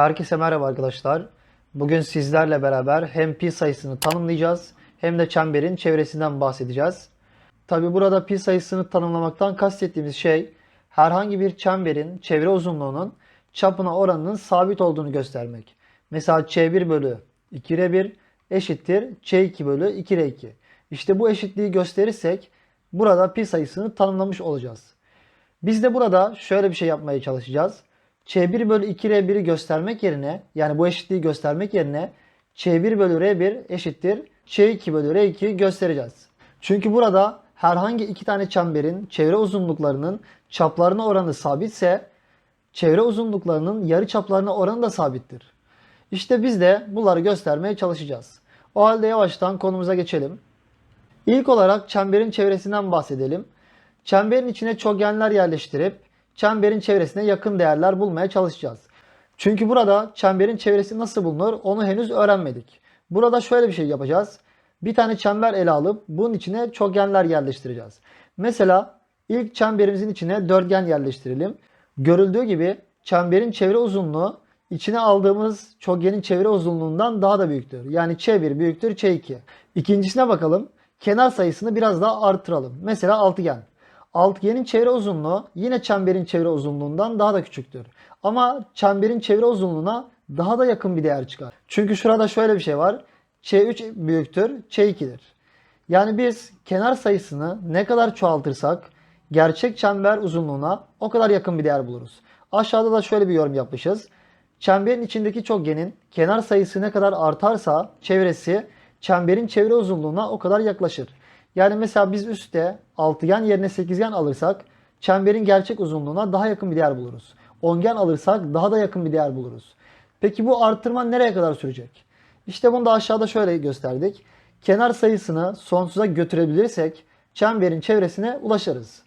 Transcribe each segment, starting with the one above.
Herkese merhaba arkadaşlar. Bugün sizlerle beraber hem pi sayısını tanımlayacağız hem de çemberin çevresinden bahsedeceğiz. Tabi burada pi sayısını tanımlamaktan kastettiğimiz şey herhangi bir çemberin çevre uzunluğunun çapına oranının sabit olduğunu göstermek. Mesela ç1 bölü 2r1 eşittir ç2 bölü 2r2. İşte bu eşitliği gösterirsek burada pi sayısını tanımlamış olacağız. Biz de burada şöyle bir şey yapmaya çalışacağız. Ç1 bölü 2R1'i göstermek yerine yani bu eşitliği göstermek yerine Ç1 bölü R1 eşittir Ç2 bölü R2'yi göstereceğiz. Çünkü burada herhangi iki tane çemberin çevre uzunluklarının çaplarına oranı sabitse çevre uzunluklarının yarı çaplarına oranı da sabittir. İşte biz de bunları göstermeye çalışacağız. O halde yavaştan konumuza geçelim. İlk olarak çemberin çevresinden bahsedelim. Çemberin içine çokgenler yerleştirip çemberin çevresine yakın değerler bulmaya çalışacağız. Çünkü burada çemberin çevresi nasıl bulunur onu henüz öğrenmedik. Burada şöyle bir şey yapacağız. Bir tane çember ele alıp bunun içine çokgenler yerleştireceğiz. Mesela ilk çemberimizin içine dörtgen yerleştirelim. Görüldüğü gibi çemberin çevre uzunluğu içine aldığımız çokgenin çevre uzunluğundan daha da büyüktür. Yani Ç1 büyüktür Ç2. İkincisine bakalım. Kenar sayısını biraz daha artıralım. Mesela altıgen. Altıgenin çevre uzunluğu yine çemberin çevre uzunluğundan daha da küçüktür. Ama çemberin çevre uzunluğuna daha da yakın bir değer çıkar. Çünkü şurada şöyle bir şey var. Ç3 büyüktür Ç2'dir. Yani biz kenar sayısını ne kadar çoğaltırsak gerçek çember uzunluğuna o kadar yakın bir değer buluruz. Aşağıda da şöyle bir yorum yapmışız. Çemberin içindeki çokgenin kenar sayısı ne kadar artarsa çevresi çemberin çevre uzunluğuna o kadar yaklaşır. Yani mesela biz üstte altıgen yerine sekizgen alırsak çemberin gerçek uzunluğuna daha yakın bir değer buluruz. Ongen alırsak daha da yakın bir değer buluruz. Peki bu artırma nereye kadar sürecek? İşte bunu da aşağıda şöyle gösterdik. Kenar sayısını sonsuza götürebilirsek çemberin çevresine ulaşırız.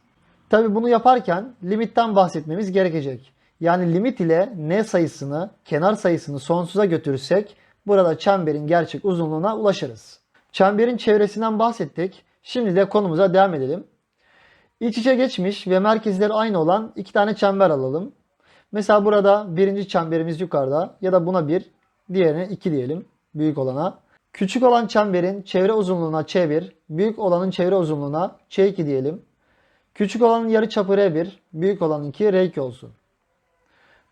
Tabi bunu yaparken limitten bahsetmemiz gerekecek. Yani limit ile n sayısını, kenar sayısını sonsuza götürürsek burada çemberin gerçek uzunluğuna ulaşırız. Çemberin çevresinden bahsettik. Şimdi de konumuza devam edelim. İç içe geçmiş ve merkezleri aynı olan iki tane çember alalım. Mesela burada birinci çemberimiz yukarıda ya da buna bir, diğerine 2 diyelim büyük olana. Küçük olan çemberin çevre uzunluğuna Ç1, büyük olanın çevre uzunluğuna Ç2 diyelim. Küçük olanın yarı çapı R1, büyük olanınki R2 olsun.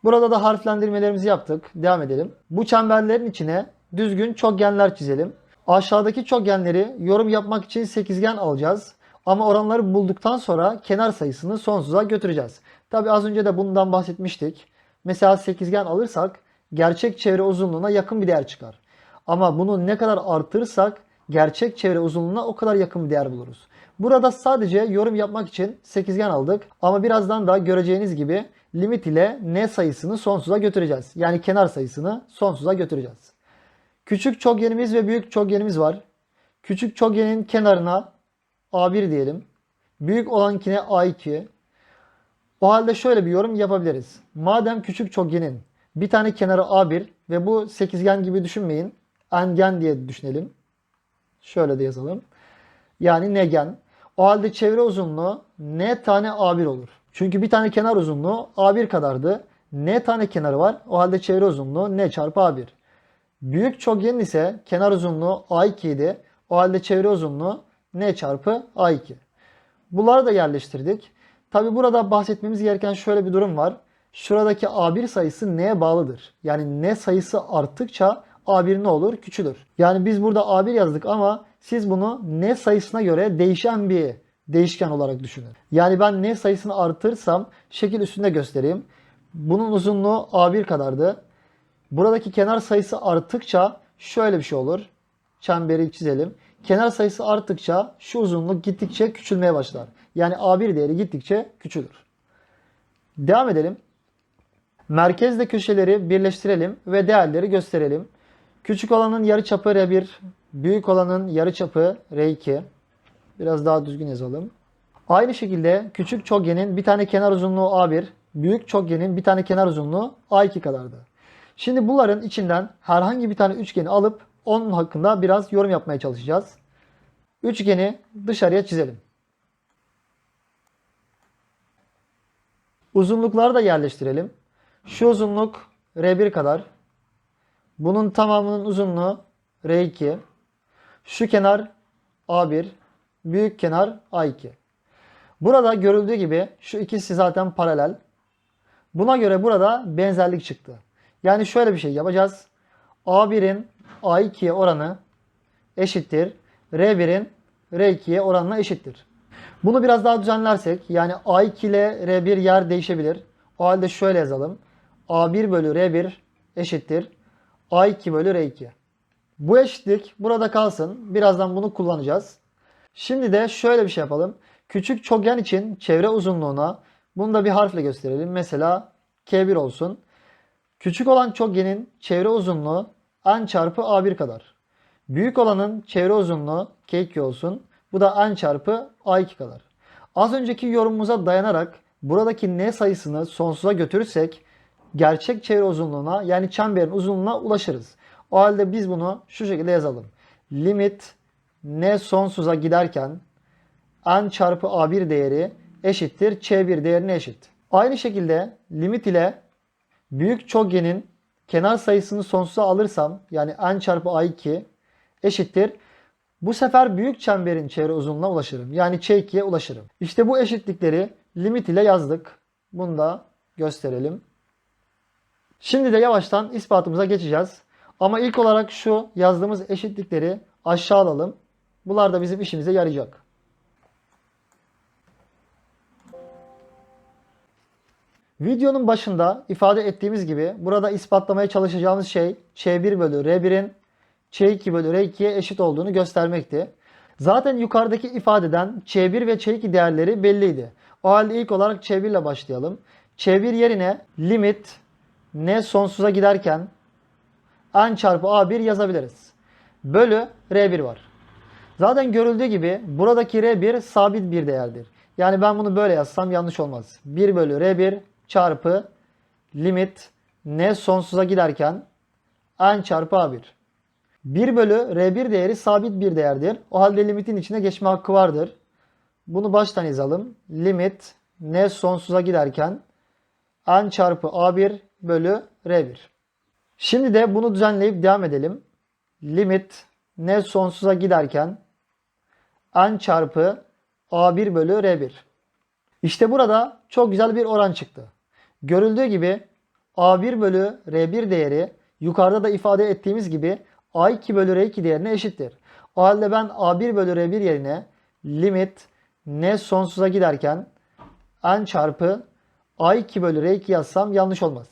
Burada da harflendirmelerimizi yaptık. Devam edelim. Bu çemberlerin içine düzgün çokgenler çizelim. Aşağıdaki çokgenleri yorum yapmak için sekizgen alacağız. Ama oranları bulduktan sonra kenar sayısını sonsuza götüreceğiz. Tabi az önce de bundan bahsetmiştik. Mesela sekizgen alırsak gerçek çevre uzunluğuna yakın bir değer çıkar. Ama bunu ne kadar artırırsak gerçek çevre uzunluğuna o kadar yakın bir değer buluruz. Burada sadece yorum yapmak için sekizgen aldık. Ama birazdan da göreceğiniz gibi limit ile n sayısını sonsuza götüreceğiz. Yani kenar sayısını sonsuza götüreceğiz. Küçük çokgenimiz ve büyük çokgenimiz var. Küçük çokgenin kenarına A1 diyelim. Büyük olankine A2. O halde şöyle bir yorum yapabiliriz. Madem küçük çokgenin bir tane kenarı A1 ve bu sekizgen gibi düşünmeyin. Engen diye düşünelim. Şöyle de yazalım. Yani negen. O halde çevre uzunluğu n tane A1 olur. Çünkü bir tane kenar uzunluğu A1 kadardı. N tane kenarı var. O halde çevre uzunluğu n çarpı A1. Büyük çokgenin ise kenar uzunluğu A2 idi. O halde çevre uzunluğu n çarpı A2. Bunları da yerleştirdik. Tabi burada bahsetmemiz gereken şöyle bir durum var. Şuradaki A1 sayısı n'ye bağlıdır. Yani n sayısı arttıkça A1 ne olur? Küçülür. Yani biz burada A1 yazdık ama siz bunu n sayısına göre değişen bir değişken olarak düşünün. Yani ben n sayısını artırsam şekil üstünde göstereyim. Bunun uzunluğu A1 kadardı. Buradaki kenar sayısı arttıkça şöyle bir şey olur. Çemberi çizelim. Kenar sayısı arttıkça şu uzunluk gittikçe küçülmeye başlar. Yani A1 değeri gittikçe küçülür. Devam edelim. Merkezle köşeleri birleştirelim ve değerleri gösterelim. Küçük olanın yarıçapı R1, büyük olanın yarıçapı R2. Biraz daha düzgün yazalım. Aynı şekilde küçük çokgenin bir tane kenar uzunluğu A1, büyük çokgenin bir tane kenar uzunluğu A2 kadardı. Şimdi bunların içinden herhangi bir tane üçgeni alıp onun hakkında biraz yorum yapmaya çalışacağız. Üçgeni dışarıya çizelim. Uzunlukları da yerleştirelim. Şu uzunluk R1 kadar. Bunun tamamının uzunluğu R2. Şu kenar A1. Büyük kenar A2. Burada görüldüğü gibi şu ikisi zaten paralel. Buna göre burada benzerlik çıktı. Yani şöyle bir şey yapacağız. A1'in A2'ye oranı eşittir. R1'in R2'ye oranına eşittir. Bunu biraz daha düzenlersek yani A2 ile R1 yer değişebilir. O halde şöyle yazalım. A1 bölü R1 eşittir. A2 bölü R2. Bu eşitlik burada kalsın. Birazdan bunu kullanacağız. Şimdi de şöyle bir şey yapalım. Küçük çokgen için çevre uzunluğuna bunu da bir harfle gösterelim. Mesela K1 olsun. Küçük olan çokgenin çevre uzunluğu n çarpı A1 kadar. Büyük olanın çevre uzunluğu K2 olsun. Bu da n çarpı A2 kadar. Az önceki yorumumuza dayanarak buradaki n sayısını sonsuza götürürsek gerçek çevre uzunluğuna yani çemberin uzunluğuna ulaşırız. O halde biz bunu şu şekilde yazalım. Limit n sonsuza giderken n çarpı a1 değeri eşittir ç1 değerine eşit. Aynı şekilde limit ile büyük çokgenin kenar sayısını sonsuza alırsam yani n çarpı a2 eşittir. Bu sefer büyük çemberin çevre uzunluğuna ulaşırım. Yani ç2'ye ulaşırım. İşte bu eşitlikleri limit ile yazdık. Bunu da gösterelim. Şimdi de yavaştan ispatımıza geçeceğiz. Ama ilk olarak şu yazdığımız eşitlikleri aşağı alalım. Bunlar da bizim işimize yarayacak. Videonun başında ifade ettiğimiz gibi burada ispatlamaya çalışacağımız şey Ç1 bölü R1'in Ç2 bölü R2'ye eşit olduğunu göstermekti. Zaten yukarıdaki ifadeden Ç1 ve Ç2 değerleri belliydi. O halde ilk olarak Ç1 ile başlayalım. Ç1 yerine limit n sonsuza giderken n çarpı a1 yazabiliriz. Bölü r1 var. Zaten görüldüğü gibi buradaki r1 sabit bir değerdir. Yani ben bunu böyle yazsam yanlış olmaz. 1 bölü r1 çarpı limit n sonsuza giderken n çarpı a1. 1 bölü r1 değeri sabit bir değerdir. O halde limitin içine geçme hakkı vardır. Bunu baştan yazalım. Limit n sonsuza giderken n çarpı a1 bölü r1. Şimdi de bunu düzenleyip devam edelim. Limit n sonsuza giderken n çarpı a1 bölü r1. İşte burada çok güzel bir oran çıktı. Görüldüğü gibi a1 bölü r1 değeri yukarıda da ifade ettiğimiz gibi a2 bölü r2 değerine eşittir. O halde ben a1 bölü r1 yerine limit n sonsuza giderken n çarpı a2 bölü r2 yazsam yanlış olmaz.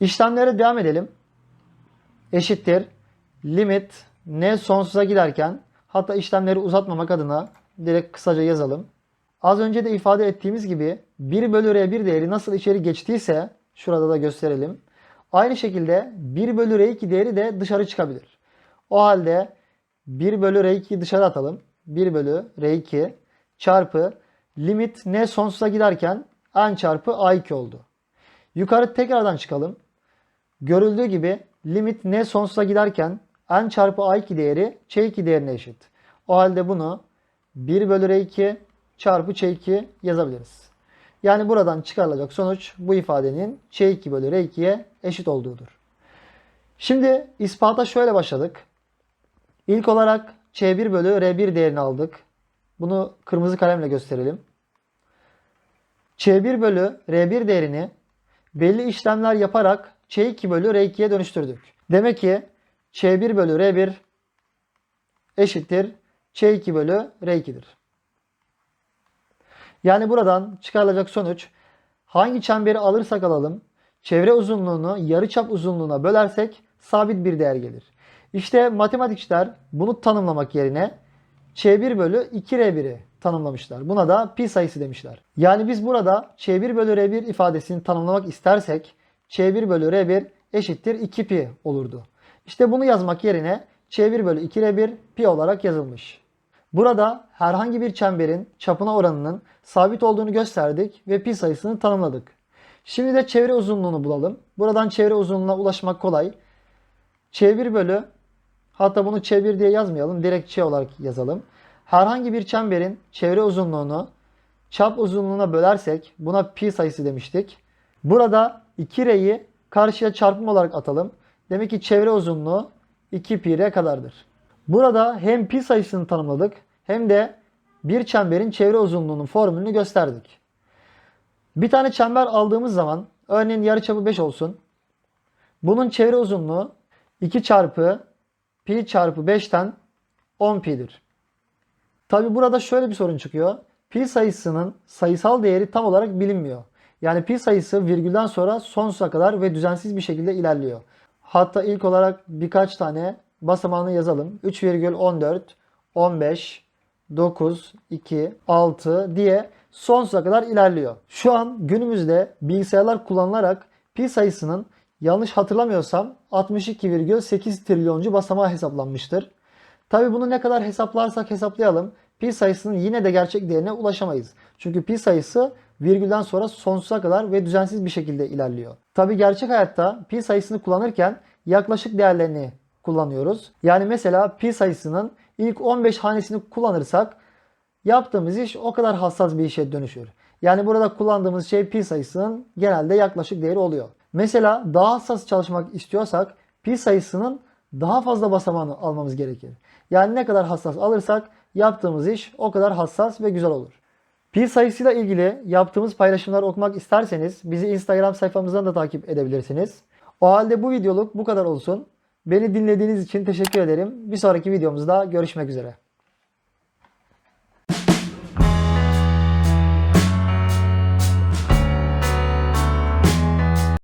İşlemlere devam edelim. Eşittir. Limit n sonsuza giderken hatta işlemleri uzatmamak adına direkt kısaca yazalım. Az önce de ifade ettiğimiz gibi 1 bölü r1 değeri nasıl içeri geçtiyse şurada da gösterelim. Aynı şekilde 1 bölü r2 değeri de dışarı çıkabilir. O halde 1 bölü r2'yi dışarı atalım. 1 bölü r2 çarpı limit n sonsuza giderken n çarpı a2 oldu. Yukarı tekrardan çıkalım. Görüldüğü gibi limit n sonsuza giderken n çarpı a2 değeri ç2 değerine eşit. O halde bunu 1 bölü r2 çarpı ç2 yazabiliriz. Yani buradan çıkarılacak sonuç bu ifadenin ç2 bölü r2'ye eşit olduğudur. Şimdi ispata şöyle başladık. İlk olarak ç1 bölü r1 değerini aldık. Bunu kırmızı kalemle gösterelim. ç1 bölü r1 değerini belli işlemler yaparak ç2 bölü r2'ye dönüştürdük. Demek ki ç1 bölü r1 eşittir ç2 bölü r2'dir. Yani buradan çıkarılacak sonuç hangi çemberi alırsak alalım çevre uzunluğunu yarıçap uzunluğuna bölersek sabit bir değer gelir. İşte matematikçiler bunu tanımlamak yerine Ç1 bölü 2R1'i tanımlamışlar. Buna da pi sayısı demişler. Yani biz burada Ç1 bölü R1 ifadesini tanımlamak istersek Ç1 bölü R1 eşittir 2 pi olurdu. İşte bunu yazmak yerine Ç1 bölü 2R1 pi olarak yazılmış. Burada herhangi bir çemberin çapına oranının sabit olduğunu gösterdik ve pi sayısını tanımladık. Şimdi de çevre uzunluğunu bulalım. Buradan çevre uzunluğuna ulaşmak kolay. Ç1 bölü hatta bunu Ç1 diye yazmayalım. Direkt Ç olarak yazalım. Herhangi bir çemberin çevre uzunluğunu çap uzunluğuna bölersek buna pi sayısı demiştik. Burada 2R'yi karşıya çarpım olarak atalım. Demek ki çevre uzunluğu 2 pi r kadardır. Burada hem pi sayısını tanımladık hem de bir çemberin çevre uzunluğunun formülünü gösterdik. Bir tane çember aldığımız zaman örneğin yarıçapı 5 olsun. Bunun çevre uzunluğu 2 çarpı pi çarpı 5'ten 10 pi'dir. Tabi burada şöyle bir sorun çıkıyor. Pi sayısının sayısal değeri tam olarak bilinmiyor. Yani pi sayısı virgülden sonra sonsuza kadar ve düzensiz bir şekilde ilerliyor. Hatta ilk olarak birkaç tane basamağını yazalım. 3,14, 15, 9, 2, 6 diye sonsuza kadar ilerliyor. Şu an günümüzde bilgisayarlar kullanılarak pi sayısının yanlış hatırlamıyorsam 62,8 trilyoncu basamağı hesaplanmıştır. Tabi bunu ne kadar hesaplarsak hesaplayalım pi sayısının yine de gerçek değerine ulaşamayız. Çünkü pi sayısı virgülden sonra sonsuza kadar ve düzensiz bir şekilde ilerliyor. Tabi gerçek hayatta pi sayısını kullanırken yaklaşık değerlerini kullanıyoruz. Yani mesela pi sayısının ilk 15 hanesini kullanırsak yaptığımız iş o kadar hassas bir işe dönüşür. Yani burada kullandığımız şey pi sayısının genelde yaklaşık değeri oluyor. Mesela daha hassas çalışmak istiyorsak pi sayısının daha fazla basamağını almamız gerekir. Yani ne kadar hassas alırsak yaptığımız iş o kadar hassas ve güzel olur. Pi sayısıyla ilgili yaptığımız paylaşımları okumak isterseniz bizi Instagram sayfamızdan da takip edebilirsiniz. O halde bu videoluk bu kadar olsun. Beni dinlediğiniz için teşekkür ederim. Bir sonraki videomuzda görüşmek üzere.